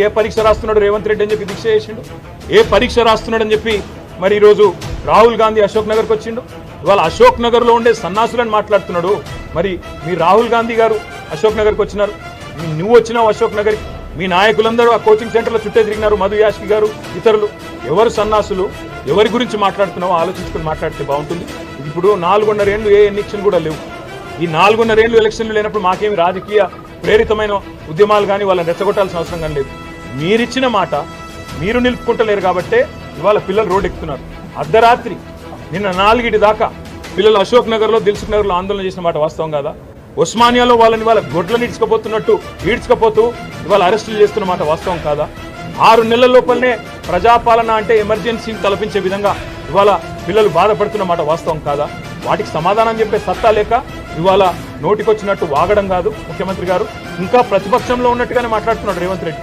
ఏ పరీక్ష రాస్తున్నాడు రేవంత్ రెడ్డి అని చెప్పి దీక్ష చేసిండు? ఏ పరీక్ష రాస్తున్నాడు అని చెప్పి మరి ఈరోజు రాహుల్ గాంధీ అశోక్ నగర్కి వచ్చిండు? ఇవాళ అశోక్ నగర్లో ఉండే సన్నాసులని మాట్లాడుతున్నాడు. మరి మీ రాహుల్ గాంధీ గారు అశోక్ నగర్కి వచ్చినారు. నువ్వు వచ్చినావు అశోక్ నగర్కి. మీ నాయకులందరూ ఆ కోచింగ్ సెంటర్లో చుట్టే తిరిగినారు మధు యాష్కి గారు ఇతరులు. ఎవరు సన్నాసులు ఎవరి గురించి మాట్లాడుతున్నావో ఆలోచించుకుని మాట్లాడితే బాగుంటుంది. ఇప్పుడు నాలుగున్నర ఏళ్ళు ఏ ఎన్నికలు కూడా లేవు. ఈ నాలుగున్నర ఏళ్ళు ఎలక్షన్లు లేనప్పుడు మాకేమి రాజకీయ ప్రేరితమైన ఉద్యమాలు కానీ వాళ్ళని రెచ్చగొట్టాల్సిన అవసరం కానీ లేదు. మీరిచ్చిన మాట మీరు నిలుపుకుంటలేరు కాబట్టే ఇవాళ పిల్లలు రోడ్డు ఎక్కుతున్నారు. అర్ధరాత్రి నిన్న నాలుగిటి దాకా పిల్లలు అశోక్ నగర్లో దిల్సుఖ్ నగర్లో ఆందోళన చేసిన మాట వాస్తవం కాదా? ఉస్మానియాలో వాళ్ళని వాళ్ళ గొడ్లను ఈడ్చుకపోతున్నట్టు ఈడ్చుకపోతూ ఇవాళ అరెస్టులు చేస్తున్న మాట వాస్తవం కాదా? ఆరు నెలల లోపలనే ప్రజాపాలన అంటే ఎమర్జెన్సీని తలపించే విధంగా ఇవాళ పిల్లలు బాధపడుతున్న మాట వాస్తవం కాదా? వాటికి సమాధానం చెప్పే సత్తా లేక ఇవాళ నోటికొచ్చినట్టు వాగడం కాదు ముఖ్యమంత్రి గారు. ఇంకా ప్రతిపక్షంలో ఉన్నట్టుగానే మాట్లాడుతున్నాడు రేవంత్ రెడ్డి.